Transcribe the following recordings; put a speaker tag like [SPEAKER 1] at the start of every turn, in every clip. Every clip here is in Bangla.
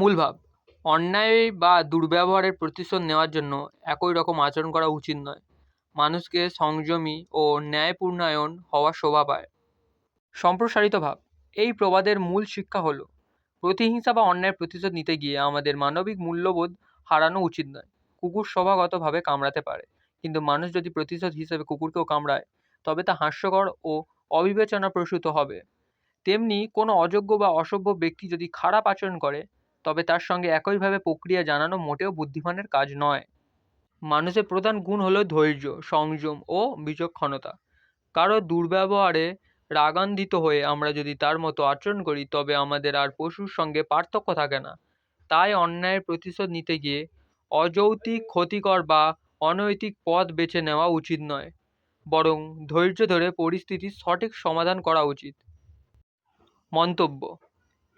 [SPEAKER 1] মূল ভাব। অন্যায় বা দুর্ব্যবহারের প্রতিশোধ নেওয়ার জন্য একই রকম আচরণ করা উচিত নয়। মানুষকে সংযমী ও ন্যায়পূর্ণায়ন হওয়া শোভা পায়। সম্প্রসারিত ভাব। এই প্রবাদের মূল শিক্ষা হলো, প্রতিহিংসা বা অন্যায়ের প্রতিশোধ নিতে গিয়ে আমাদের মানবিক মূল্যবোধ হারানো উচিত নয়। কুকুর স্বভাবগতভাবে কামড়াতে পারে, কিন্তু মানুষ যদি প্রতিশোধ হিসেবে কুকুরকেও কামড়ায়, তবে তা হাস্যকর ও অবিবেচনাপ্রসূত হবে। তেমনি কোনো অযোগ্য বা অসভ্য ব্যক্তি যদি খারাপ আচরণ করে তবে তার সঙ্গে একইভাবে প্রক্রিয়া জানানো মোটেও বুদ্ধিমানের কাজ নয়। মানুষের প্রধান গুণ হলো ধৈর্য, সংযম ও বিচক্ষণতা। কারও দুর্ব্যবহারে রাগান্বিত হয়ে আমরা যদি তার মতো আচরণ করি, তবে আমাদের আর পশুর সঙ্গে পার্থক্য থাকে না। তাই অন্যায়ের প্রতিশোধ নিতে গিয়ে অযৌক্তিক, ক্ষতিকর বা অনৈতিক পথ বেছে নেওয়া উচিত নয়, বরং ধৈর্য ধরে পরিস্থিতির সঠিক সমাধান করা উচিত। মন্তব্য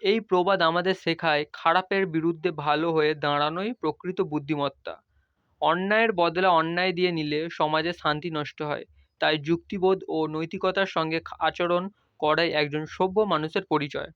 [SPEAKER 1] এই প্রবাদ আমাদের শেখায় খারাপের বিরুদ্ধে ভালো হয়ে দাঁড়ানোই প্রকৃত বুদ্ধিমত্তা। অন্যায়ের বদলে অন্যায় দিয়ে নিলে সমাজে শান্তি নষ্ট হয়। তাই যুক্তিবোধ ও নৈতিকতার সঙ্গে আচরণ করাই একজন সভ্য মানুষের পরিচয়।